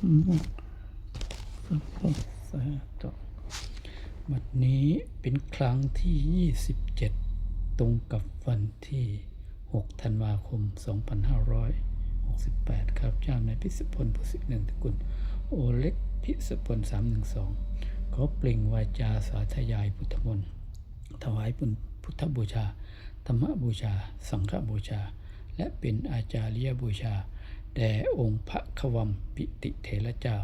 โมสัพพสะตบัดนี้เป็นครั้งที่ 27 ตรงกับวันที่ 6 ธันวาคม 2568 ครับเจ้านายพิสพลผู้สิหนึ่งตระกุลโอเล็กพิสพล 312 ขอเปล่งวาจาสาธยายพุทธมนต์ถวายบุญพุทธบูชา ธรรมบูชา สังฆบูชา และเป็นอาจาริยบูชา แด่องค์พระควัมปิติเถระเจ้า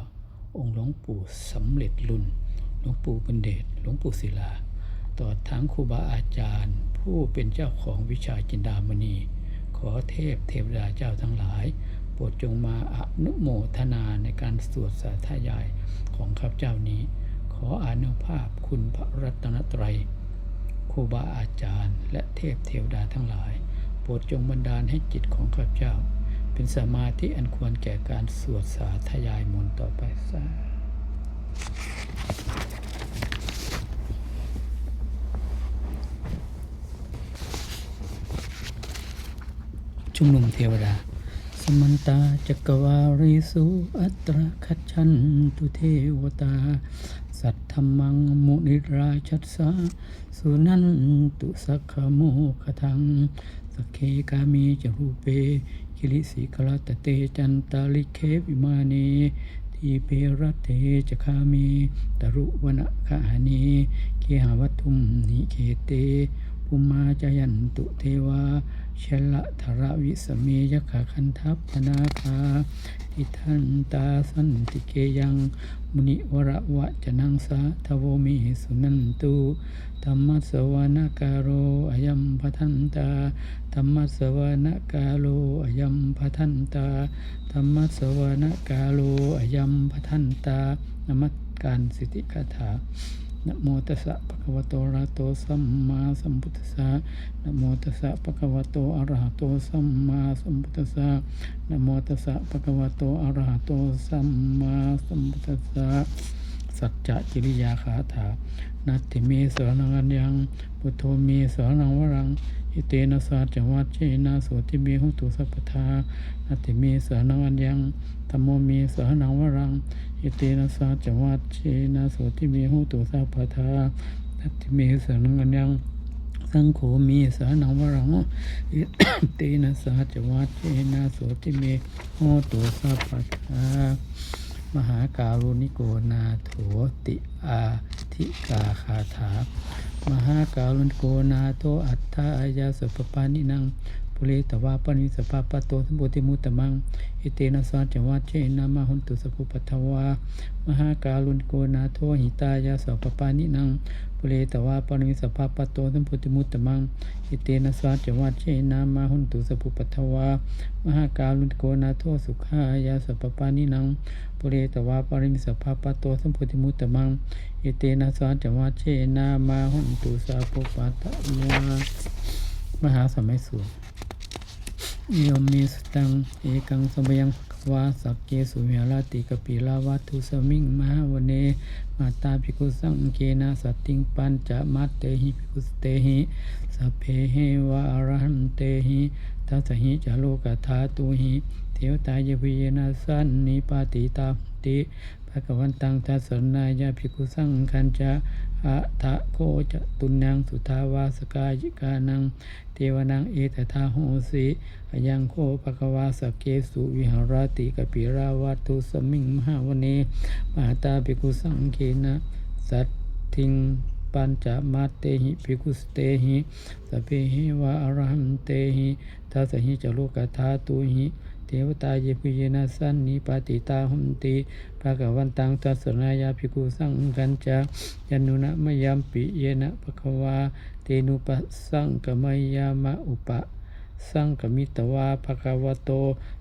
องค์หลวงปู่สำเร็จรุ่นหลวงปู่บุญเดชหลวงปู่ศิลาต่อทั้งครูบาอาจารย์ ผู้เป็นเจ้าของวิชาจินดามณี ขอเทพเทวดาเจ้าทั้งหลายโปรดจงมาอนุโมทนาในการสวดสาธยายของข้าพเจ้านี้ ขออานุภาพคุณพระรัตนตรัยครูบาอาจารย์ และเทพเทวดาทั้งหลาย โปรดจงบันดาลให้จิตของข้าพเจ้า เป็นสมาธิอันควรแก่การสวดสาธยายมนต์ต่อไปสาชุมนุมเทวดา สมันตาจักวาริสุอัตราคัจฉันตุเทวตา สัทธมังมุนิราชัสสาสุนันตุสักขโมคทัง สเคกามีจรูเป กิริสิกลตเตจันตาลิเควิมาเนทีเปรตเตจคามีตรุวนะคานีเคหาวัตุมนิเคเตปุมาจายันตุเทวาชละธระวิสเมยขะคันทัพนาคาทิทันตาสันติเกยังมุนิวระวะจนังสาทโวมิสุนันตุธรรมสวานกาโรอยัมปทันตา ธรรมสวานกาโลอยัมปทันตาธรรมสวานกาโลอยัมปทันตานมัสการสิทธิคาถานโมตัสสะภะคะวะโตอะระหะโตสัมมาสัมพุทธัสสะนโมตัสสะภะคะวะโตอะระหะโตสัมมาสัมพุทธัสสะนโมตัสสะภะคะวะโตอะระหะโตสัมมาสัมพุทธัสสะสัจจะกิริยาคาถา นัตติเมสรนังอัญญัง พุทโธเมสรนังวรัง อิเตนะสาจวัจเจนะโสติเมหุตุสัพพทานัตติเมสรนังอัญญังธัมโมเมสรนังวรังอิเตนะสาจวัตเชนะโสติเมหุตุสัพพทานัตติเมสานังอัญญังสังโฆมีสานังวรังอิเตนะสาจวัตเชนะโสติเมหุตุสัพพทา มหาการุณิโกนาโถติอาทิกาคาถามหาการุณิโกนาโทอัตถายาสุปปานินัง ปุเรตวาปนิสปาปะโตสัมปุติมุตตมัง อิเตนะสาจวัจเจนะมาหุนตุสัพพุปัทวามหาการุณโกนาโทหิตายาสัพปานินังปุเรตวาปนิสปาปะโตสัมปุติมุตตมัง อิเตนะสาจวัจเจนะมาหุนตุสัพพุปัทวามหาการุณโกนาโทสุขายาสัพปานินังปุเรตวาปริมิสภาปะโตสัมพุติมุตตมัง อิเตนะสาจวัจเจนะมาหุนตุสัพพุปัทวามหาสมัยสูตร โยมมีสตัง เอกังสมยังควาสักเกสุเมลาติกปิลาวัตุสมิงมหาวเน มาตาภิกขุสังเกนะสัตติงปัญจมัตเตหิภิกขุสเตหิสเพเหวะอรหันเตหิทัสหิจาโลกธาตุหิ เทวตายวิเยนะสันนิปาติตาติภะคะวันตังทัสสนายาภิกขุสังคัญจะะทะโคจะตุนังสุทาวาสกายิกานัง เทวนังเอตทาโหสิอยังโคภควาสเกสุวิหารติกปิราวัตุสมิงมหาวเนมหาตาภิกุสังเคนะสัตทิงปัญจมาเตหิภิกุสเตหิสเพหิวะอรหันเตหิทัสสหิจโลกธาตุหิ เทวตาเยปุเยนะสันนิปาติตาหุนติภะคะวันตังทัสนายาภิกุสังกันจายันนุนะมยัมปิเยนะภะคะวาเตนุปัสสังกมยามะอุปะสังกมิตวาภคะวะโต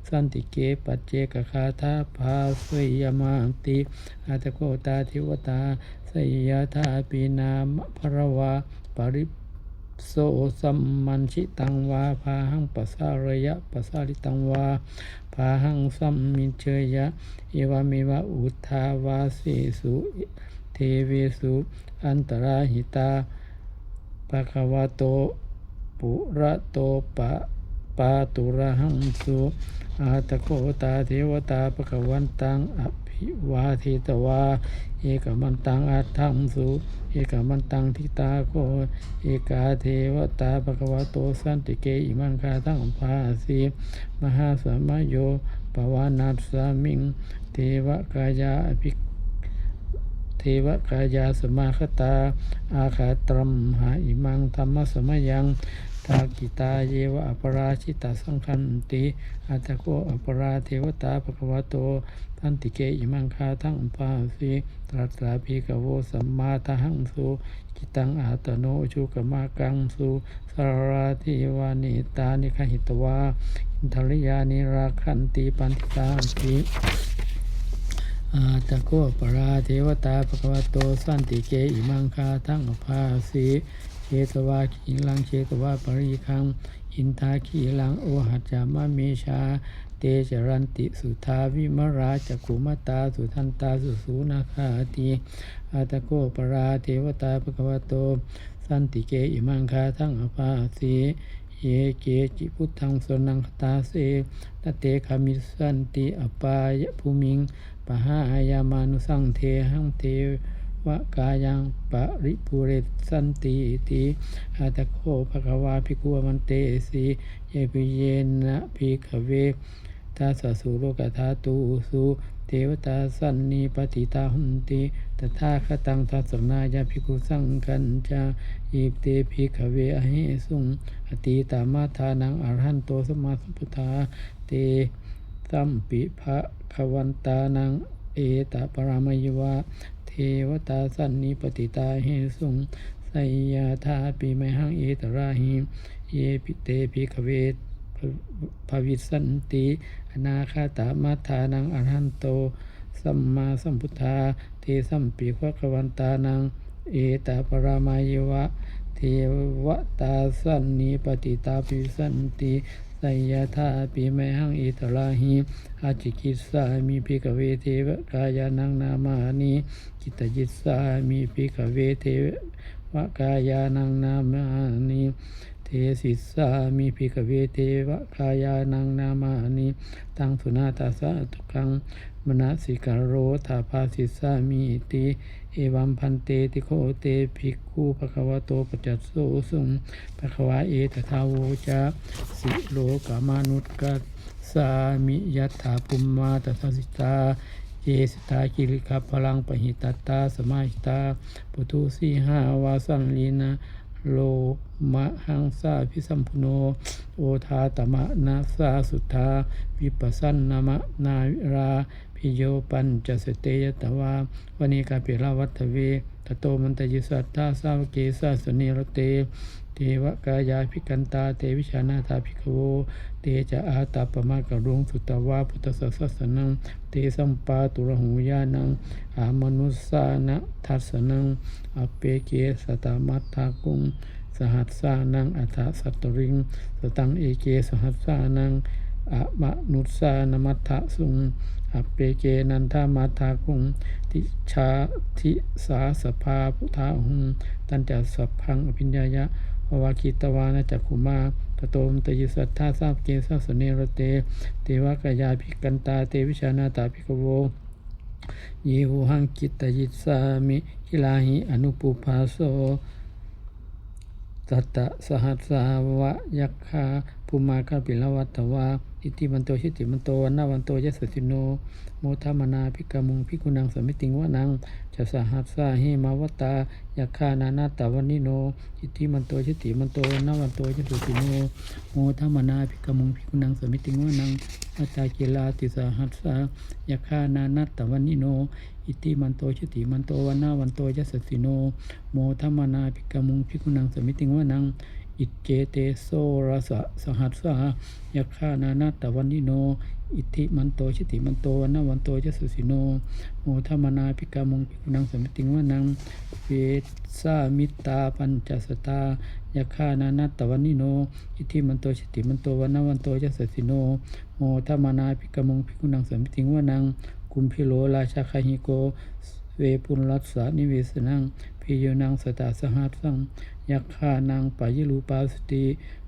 สันติเกปัจเจกคาธาภาสยมาติอาตโกตาเทวตาสยธาปีนามภรวาปริ โสสัมมันชิตังวาพาหังปัสสาระยะปัสสาริตังวาพาหังสัมมิเชยะเอวามิวะอุทาวาสีสุเทเวสุอันตราหิตาปะคะวะโตปุระโตปะปาตุระหังสุ อาตะโกตาเทวตาปะกวันตังอภิวาเทตวา เอกมันตังอัตถังสุเอกมันตังทิตาโกเอกาเทวตาปะกวโตสันติเกอิมังคาทังภาสีมหาสมโยปวานาสามิง เทวกายาอภิ วกายาสมาคตา อาคาตรมหาอิมังธรรมสมยังทากิตาเยวะอปราชิตาสังคันติอัตตโกอปราเทวตาภควโตทันติเกอิมังคาทั้งภาสีตรัสสาภิกโวสัมมาทหังสุกิตังอาตโนชุกมากังสุสาราธิวานิตานิคหิตวาอินทริยานิราคันติปันติตาติ อาตะโกปราเทวตาภควโตสันติเกอิมังคาทั้งอภาสีเชตวาขีลังเชตวาปริคัง อินทาขีลังโอหัจจามะเมชา เตจรันติสุทาวิมราจักขุมตาสุทันตาสุสูนาคาติอาตะโกปราเทวตาภควโตสันติเกอิมังคาทั้งอภาสี เยเกจิพุทธังสนังคตาเสตเตคามิสันติอปายภูมิงปหายามานุสังเทหังเทวกายังปริปุเรสันติติอาตะโคภควาภิกขวมันเตสีเยปิเยนะภิกเว ทัสสุโลกธาตุสุเทวตาสันนิปติตาหุนติตถาคตังทัสนายาภิกุสังกันจาอิเตภิกขเวอหิสุงอติตามาทานังอรหันโตสมาสัมพุทธาเตสัมปิภะขวันตานังเอตปรามยวะเทวตาสันนิปติตาเหสุงไสยาธาปิไมหังเอตราหิเยปิเตปิขเว ภวิสันติ อนาคาตามัทธานังอรหันโต สัมมาสัมพุทธาเทสัมปิภะขวันตานัง เอตาปรามยวะ เทวตาสันนิปติตาปิสันติไสยธาปิไมหังอิตราหิอาจิกิสามิภิกเวเทวกายานังนามานิกิตจิตสามิภิกเวเทวกายานังนามานิ เทศิสามิภิกเวเทวกายานังนามานิตังสุนาตาสะตุกังมนสิกาโรธาภาสิสามิติเอวัมพันเตติโคเตภิกขุภควโตปัจจัสโสสุงภควาเอตทาโวจะสิโลกามานุตกัสสามิยัตถาปุมมาตถาสิตาเยสตากิริคาพลังปหิตตาสมาหิตาปุตุสีหาวาสังลีนา โลมะหังสาพิสัมพุโน โอทาตมะนาสาสุทธา วิปัสสันนามะนาวิราพิโยปัญจสเตยตวาวนิกาปิราวัตเวตโตมันตยิสัตตาสาวเกสาสเนรเต เทวกายาภิกันตา เตวิชานาธาภิกโว เตจะอาตาปมากรุงสุตวาพุทธสัสสนัง เตสัมปาตุระหูยานัง อามนุสานะทัสสนัง อเปเกสตามัตถากุงสหัสสานัง อัฏฐสัตตริง สตังเอเกสหัสสานังอะมะนุสานมัตถะสุงอเปเกนันทามัตถากุงติชาทิสาสภาพุทธาหุงตันจัสสัพพังอภิญญายะ ภวาคิตวานะจักขุมาตโตมตยิสัทธาทราบเกสาสเนรเตเทวกายาภิกันตาเตวิชานาตาภิกโวยิหูหังกิตยิสามิกิลาหิอนุปุภาโสตัตตะสหัสสาวะยักขาภูมาคาปิลวัตตวา อิติมันโตชิติมันโตวันนาวันโตยัสสสิโนโมทามนาพิกามุงพิกุนังสมิติงวะนังจะสหัสสาหิมาวตายักขานานาตวันนิโนอิติมันโตชิติมันโตวันนาวันโตยัสสสิโนโมทามนาพิกามุงพิกุนังสมิติงวะนังอัตตากิลาติสหัสสายักขานานาตวันนิโนอิติมันโตชิติมันโตวันนาวันโตยัสสสิโนโมทมนาภิกามุงภิกุนังสมิติงวานัง อิเจเตโสรสะสหัสสายักขานานาตวันนิโน อิทธิมันโตชิติมันโตวันนาวันโตยสุสิโน โมทมนาภิกมุงภิกุนังสมิติงวานังเวสามิตาปัญจสตายักขานานาตวันนิโน อิทธิมันโตชิติมันโตวันนาวันโตยสุสิโน โมทมนาภิกมุงภิกุนังสมิติงวานังกุมพิโลราชาคาหิโก เวปุลรัสสานิเวสนัง พิโยนังสตาสหัสสังยักขานังปายิรูปาสติ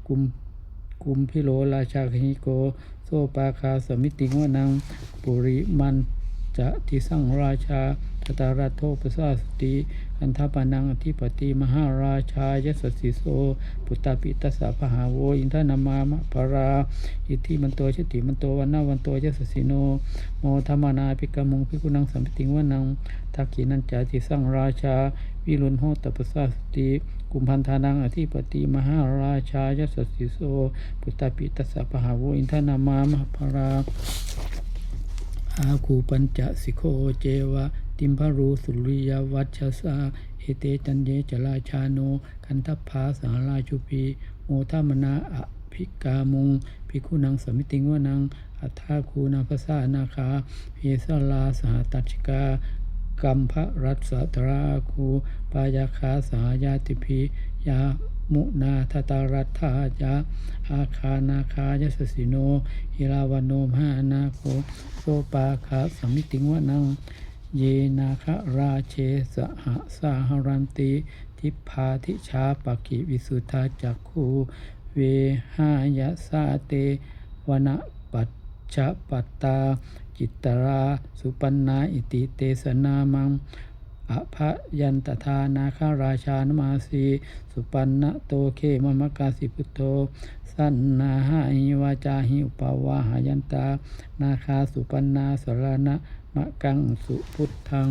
กุมกุมพิโลราชาคหิโก โซปาคาสมิติงวนังปุริมันจะทิสังราชาตตารัโทปสาสติ คันทปานังอธิปติมหาราชายสสสิโสปุตตาปิตัสสะพหาโวอินทนามามะปราอิทธิมันโตชติมันโตวันนาวันโตยสสสิโน โมธรรมนาภิกมุงภิกุนังสัมปติงวนังทักขินันจาติสังราชา วิรุณโหตปัสสาสติกุมพันธานังอธิปติมหาราชายสสสิโสปุตตาปิตัสสะพหาโวอินทนามามะปราอาคูปัญจสิโคเจวะ ติมพารูสุริยวัชสาเอเตจันเยจราชาโน คันทัพพาสาราชุปีโมทามนาอภิกามุงภิกขุนังสมิติงวนัง อัฏฐาคูนาภาษานาคาเพสลาสหตัชิกากัมภรัสตราคูปายาคาสายาติพียามุนาทตารัตถายาอาคานาคายสสิโน หิราวโนมหานาโคโสปาคาสมิติงวนัง เยนาคราเชสหสาหรันติ ทิพาทิชาปกิวิสุทธาจักคูเวหายาสาเตวนปัจจปัตตา จิตตราสุปันนาอิติเตสนามังอภยันตทานาคาราชานมาสีสุปันนะโตเคมมกาสิพุโตสันนาหิวาจาหิอุปวาหายันตา นาคาสุปันนาสรณะ มะกังสุพุทธัง